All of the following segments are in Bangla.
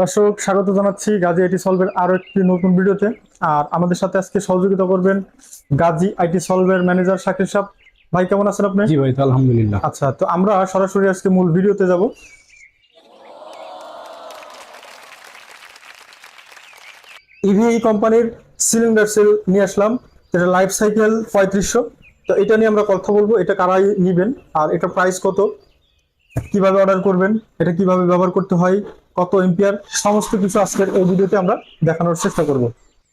দর্শক স্বাগত জানাচ্ছি গাজী আইটি সলভের আরও একটি নতুন ভিডিওতে। আর আমাদের সাথে আজকে সহযোগিতা করবেন গাজী আইটি সলভের ম্যানেজার শাকির সাহেব। ভাই কেমন আছেন আপনি? জি ভাই আলহামদুলিল্লাহ। আচ্ছা তো আমরা সরাসরি আজকে মূল ভিডিওতে যাব। ইভিআই কোম্পানির সিলিন্ডার সেল নিয়ে আসলাম। যেটা লাইফ সাইকেল পঁয়ত্রিশশো। তো এটা নিয়ে আমরা কথা বলব এটা কারাই নিবেন আর এটা প্রাইস কত? কীভাবে অর্ডার করবেন, এটা কীভাবে ব্যবহার করতে হয়, কত এম্পিয়ার সমস্ত কিছু আজকের এই ভিডিওতে আমরা দেখানোর চেষ্টা করব।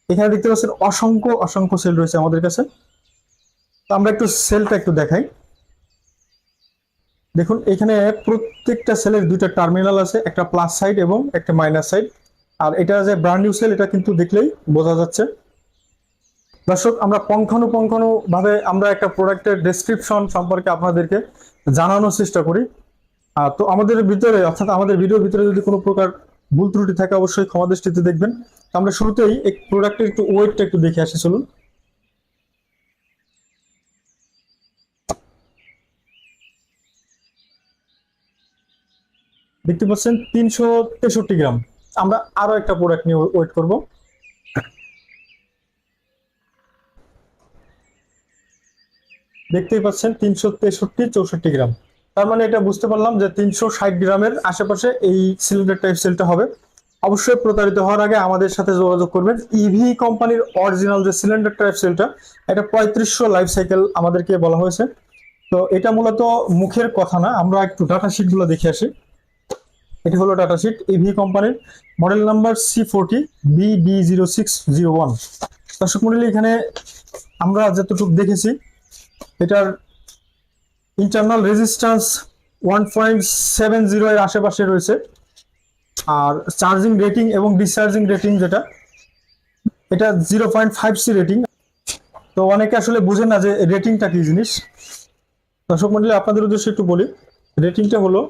এখানে দেখতে পাচ্ছেন অসংখ্য অসংখ্য সেল রয়েছে আমাদের কাছে। তো আমরা একটু সেলটা একটু দেখাই। দেখুন, এখানে প্রত্যেকটা সেলের দুইটা টার্মিনাল আছে, একটা প্লাস সাইড এবং একটা মাইনাস সাইড আর এটা যে ব্র্যান্ড নিউ সেল এটা কিন্তু দেখলেই বোঝা যাচ্ছে। দর্শক, আমরা পঙ্খানুপঙ্খানু ভাবে আমরা একটা প্রোডাক্টের ডেসক্রিপশন সম্পর্কে আপনাদেরকে জানানোর চেষ্টা করি। তো আমাদের ভিতরে, অর্থাৎ আমাদের ভিডিওর ভিতরে যদি কোনো প্রকার ভুল ত্রুটি থাকে, অবশ্যই ক্ষমা দৃষ্টিতে দেখবেন। আমরা শুরুতেই এই প্রোডাক্টের একটু ওয়েটটা একটু দেখে আসি, চলুন। দেখতে পাচ্ছেন, তিনশো তেষট্টি গ্রাম। আমরা আরও একটা প্রোডাক্ট নিয়ে ওয়েট করব। দেখতেই পাচ্ছেন, তিনশো তেষট্টি চৌষট্টি গ্রাম। তার মানে এটা বুঝতে পারলাম যে তিনশো ষাট গ্রামের আশেপাশে এই সিলিন্ডার টাইপ সেলটা হবে। অবশ্যই প্রতারিত হওয়ার আগে আমাদের সাথে যোগাযোগ করবেন। ইভি কোম্পানির অরিজিনাল যে সিলিন্ডার টাইপ সেলটা এটা পঁয়ত্রিশশো লাইফ সাইকেল আমাদেরকে বলা হয়েছে। তো এটা মূলত মুখের কথা না, আমরা একটু ডাটা শিটগুলো দেখে আসি। এটি হলো টাটা শিট ইভি কোম্পানির model number C forty BD zero six zero one দর্শক মন্ডলী, এখানে আমরা যতটুকু দেখেছি, এটার internal resistance one point seven zero এর আশেপাশে রয়েছে। আর চার্জিং রেটিং এবং ডিসচার্জিং রেটিং যেটা, এটা zero point five C rating তো অনেকে আসলে বুঝে না যে রেটিংটা কি জিনিস। দর্শক মন্ডলী, আপনাদের উদ্দেশ্যে একটু বলি রেটিংটা হলো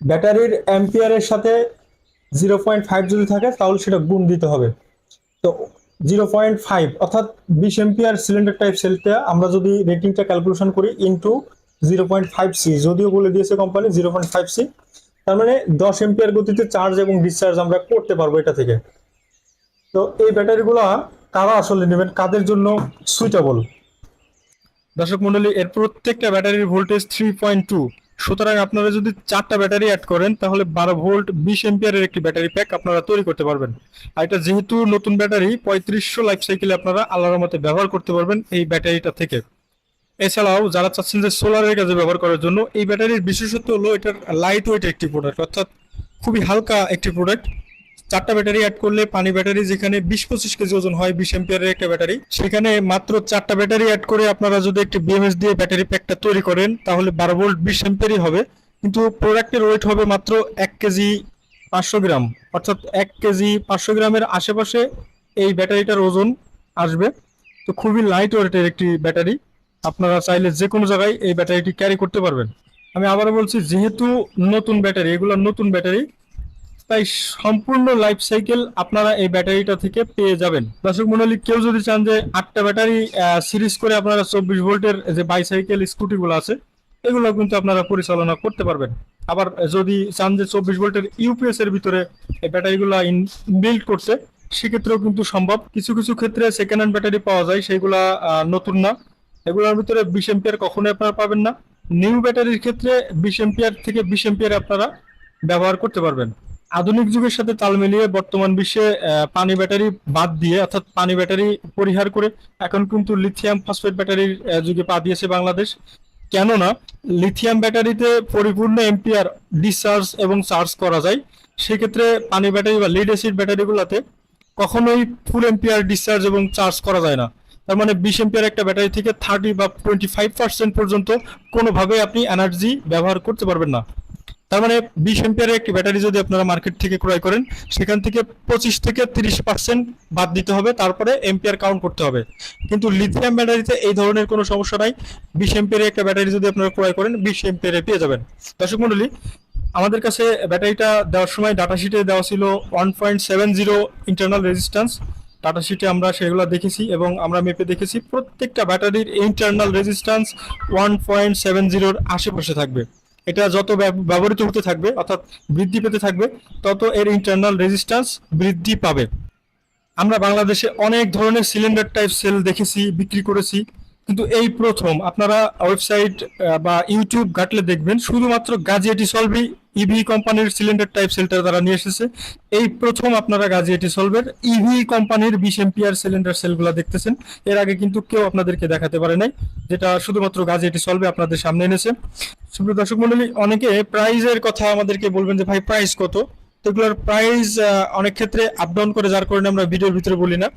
ব্যাটারির অ্যাম্পিয়ারের সাথে জিরো পয়েন্ট ফাইভ যদি থাকে, তাহলে সেটা গুণ দিতে হবে। তো জিরো পয়েন্ট ফাইভ অর্থাৎ বিশ এম্পিয়ার সিলিন্ডার টাইপ সেলটা আমরা যদি রেটিংটা ক্যালকুলেশন করি into zero point five C যদিও বলে দিয়েছে company zero point five C তার মানে দশ এম্পিয়ার গতিতে চার্জ এবং ডিসচার্জ আমরা করতে পারব এটা থেকে। তো এই ব্যাটারিগুলো কারা আসলে নেবেন? কাদের জন্য সুইটেবল দর্শক মন্ডলী, এর প্রত্যেকটা ব্যাটারির ভোল্টেজ থ্রি পয়েন্ট টু সুতরাং আপনারা যদি চারটা ব্যাটারি অ্যাড করেন, তাহলে বারো ভোল্ট বিশ এম্পিয়ারের একটি ব্যাটারি প্যাক আপনারা তৈরি করতে পারবেন। আর এটা যেহেতু নতুন ব্যাটারি, পঁয়ত্রিশশো লাইফ সাইকেলে আপনারা আল্লাহর মতে ব্যবহার করতে পারবেন এই ব্যাটারিটা থেকে। এছাড়াও যারা চাচ্ছেন যে সোলারের কাজে ব্যবহার করার জন্য, এই ব্যাটারির বিশেষত্ব হলো এটার লাইট ওয়েট একটি প্রোডাক্ট অর্থাৎ খুবই হালকা একটি প্রোডাক্ট চারটা ব্যাটারি অ্যাড করলে পানি ব্যাটারি যেখানে বিশ পঁচিশ কেজি ওজন হয়, বিশ এম্পিয়ারের একটা ব্যাটারি, সেখানে মাত্র চারটা ব্যাটারি অ্যাড করে আপনারা যদি একটি বিএমএস দিয়ে ব্যাটারি প্যাকটা তৈরি করেন, তাহলে বারো ভোল্ট বিশ এম্পিয়ারই হবে। কিন্তু প্রোডাক্টের ওয়েট হবে মাত্র এক কেজি পাঁচশো গ্রাম। অর্থাৎ এক কেজি পাঁচশো গ্রামের আশেপাশে এই ব্যাটারিটার ওজন আসবে। তো খুবই লাইট ওয়েটের একটি ব্যাটারি। আপনারা চাইলে যে কোনো জায়গায় এই ব্যাটারিটি ক্যারি করতে পারবেন। আমি আবারও বলছি, যেহেতু নতুন ব্যাটারি, এগুলো নতুন ব্যাটারি তাই সম্পূর্ণ লাইফ সাইকেল আপনারা এই ব্যাটারিটা থেকে পেয়ে যাবেন। দর্শক মন্ডলী কেউ যদি চান যে আটটা ব্যাটারি সিরিজ করে আপনারা চব্বিশ ভোল্টের যে বাইসাইকেল স্কুটিগুলো আছে এগুলো কিন্তু আপনারা পরিচালনা করতে পারবেন। আবার যদি চান যে চব্বিশ ভোল্টের ইউপিএস এর ভিতরে এই ব্যাটারিগুলো বিল্ড করতে সেক্ষেত্রেও কিন্তু সম্ভব। কিছু কিছু ক্ষেত্রে সেকেন্ড হ্যান্ড ব্যাটারি পাওয়া যায় আহ, নতুন না। এগুলোর ভিতরে বিশ এম্পিয়ার কখনোই আপনারা পাবেন না। নিউ ব্যাটারির ক্ষেত্রে বিশ এম্পিয়ার থেকে বিশ এম্পিয়ার আপনারা ব্যবহার করতে পারবেন। আধুনিক যুগের সাথে তাল মিলিয়ে বর্তমান বিশ্বে পানি ব্যাটারি বাদ দিয়ে, অর্থাৎ পানি ব্যাটারি পরিহার করে এখন কিন্তু লিথিয়াম ফসফেট ব্যাটারির যুগে পা দিয়েছে বাংলাদেশ। কেননা, লিথিয়াম ব্যাটারিতে পরিপূর্ণ এম্পিয়ার ডিসচার্জ এবং চার্জ করা যায়। সেক্ষেত্রে পানি ব্যাটারি বা লিড অ্যাসিড ব্যাটারিগুলোতে কখনোই ফুল এম্পিয়ার ডিসচার্জ এবং চার্জ করা যায় না। তার মানে বিশ এম্পিয়ার একটা ব্যাটারি থেকে থার্টি বা টোয়েন্টি ফাইভ পার্সেন্ট পর্যন্ত কোনোভাবে আপনি এনার্জি ব্যবহার করতে পারবেন না। তার মানে বিশ এম্পিয়ারের একটি ব্যাটারি যদি আপনারা মার্কেট থেকে ক্রয় করেন, সেখান থেকে পঁচিশ থেকে তিরিশ পার্সেন্ট বাদ দিতে হবে, তারপরে এম্পিয়ার কাউন্ট করতে হবে। কিন্তু লিথিয়াম ব্যাটারিতে এই ধরনের কোনো সমস্যা নাই। বিশ এম্পিয়ারের একটা ব্যাটারি যদি আপনারা ক্রয় করেন, বিশ এম্পিয়ারে পেয়ে যাবেন। দর্শক মন্ডলী, আমাদের কাছে ব্যাটারিটা দেওয়ার সময় ডাটা শিটে দেওয়া ছিল one point seven zero internal resistance data শিটে আমরা সেগুলো দেখেছি এবং আমরা মেপে দেখেছি, প্রত্যেকটা ব্যাটারির internal resistance one point seven জিরোর আশেপাশে থাকবে। এটা যত ব্যবহৃত হতে থাকবে, অর্থাৎ বৃদ্ধি পেতে থাকবে, তত এর ইন্টারনাল রেজিস্ট্যান্স বৃদ্ধি পাবে। আমরা বাংলাদেশে অনেক ধরনের সিলিন্ডার টাইপ সেল দেখেছি, বিক্রি করেছি, কিন্তু এই প্রথম আপনারা ওয়েবসাইট বা ইউটিউব ঘাটলে দেখবেন, শুধুমাত্র গাজিয়াটি সলভি ইভি কোম্পানির সিলিন্ডার টাইপ সেলটা তারা নিয়ে এসেছে। এই প্রথম আপনারা গাজিয়াটি সলভের ইভি কোম্পানির বিশ এম্পিয়ার সিলিন্ডার সেলগুলো দেখতেছেন। এর আগে কিন্তু কেউ আপনাদেরকে দেখাতে পারে নাই, যেটা শুধুমাত্র গাজিয়াটি সলভে আপনাদের সামনে এনেছে। সুপ্রিয় দর্শক মন্ডলী অনেকে প্রাইজের কথা আমাদেরকে বলবেন যে, ভাই প্রাইস কত? তো এগুলোর প্রাইস অনেক ক্ষেত্রে আপ ডাউন করে, যার কারণে আমরা ভিডিওর ভিতরে বলি না।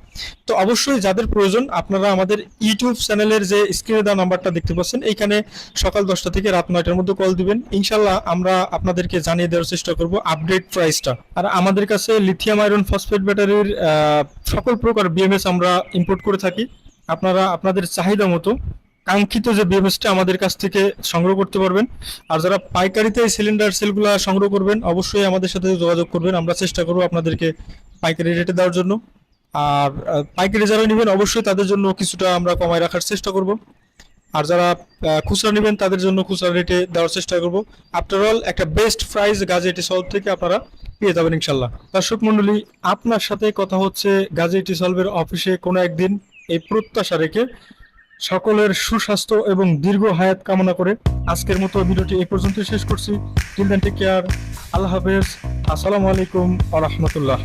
তো অবশ্যই যাদের প্রয়োজন, আপনারা আমাদের ইউটিউব চ্যানেলের যে স্ক্রিনে দেওয়া নাম্বারটা দেখতে পাচ্ছেন এইখানে সকাল দশটা থেকে রাত নয়টার মধ্যে কল দিবেন। ইনশাল্লাহ আমরা আপনাদেরকে জানিয়ে দেওয়ার চেষ্টা করব আপডেট প্রাইসটা আর আমাদের কাছে লিথিয়াম আয়রন ফসফেট ব্যাটারির সকল প্রকার বিএমএস আমরা ইম্পোর্ট করে থাকি। আপনারা, আপনাদের চাহিদা মতো কাঙ্ক্ষিত যে বিএমএসটা আমাদের কাছ থেকে সংগ্রহ করতে পারবেন। আর যারা পাইকারিতে সিলিন্ডার সেলগুলো সংগ্রহ করবেন, অবশ্যই আমাদের সাথে যোগাযোগ করবেন। আমরা চেষ্টা করব আপনাদেরকে পাইকারি রেটে দেওয়ার জন্য। আর পাইকারি যারা নেবেন, অবশ্যই তাদের জন্য কিছুটা আমরা কমায় রাখার চেষ্টা করব। আর যারা খুচরা নেবেন, তাদের জন্য খুচরা রেটে দেওয়ার চেষ্টা করব। আফটার অল একটা বেস্ট প্রাইস গাজেটি সলভ থেকে আপনারা পেয়ে যাবেন ইনশাল্লাহ দর্শক মন্ডলী আপনার সাথে কথা হচ্ছে গাজেটি সলভের অফিসে কোনো একদিন এই প্রত্যাশা রেখে সকলের সুস্বাস্থ্য এবং দীর্ঘ হায়াত কামনা করে আজকের মতো ভিডিওটি এ পর্যন্ত শেষ করছি। টিল দেন টেক কেয়ার আল্লাহ হাফেজ। আসসালামু আলাইকুম আ রহমতুল্লাহ।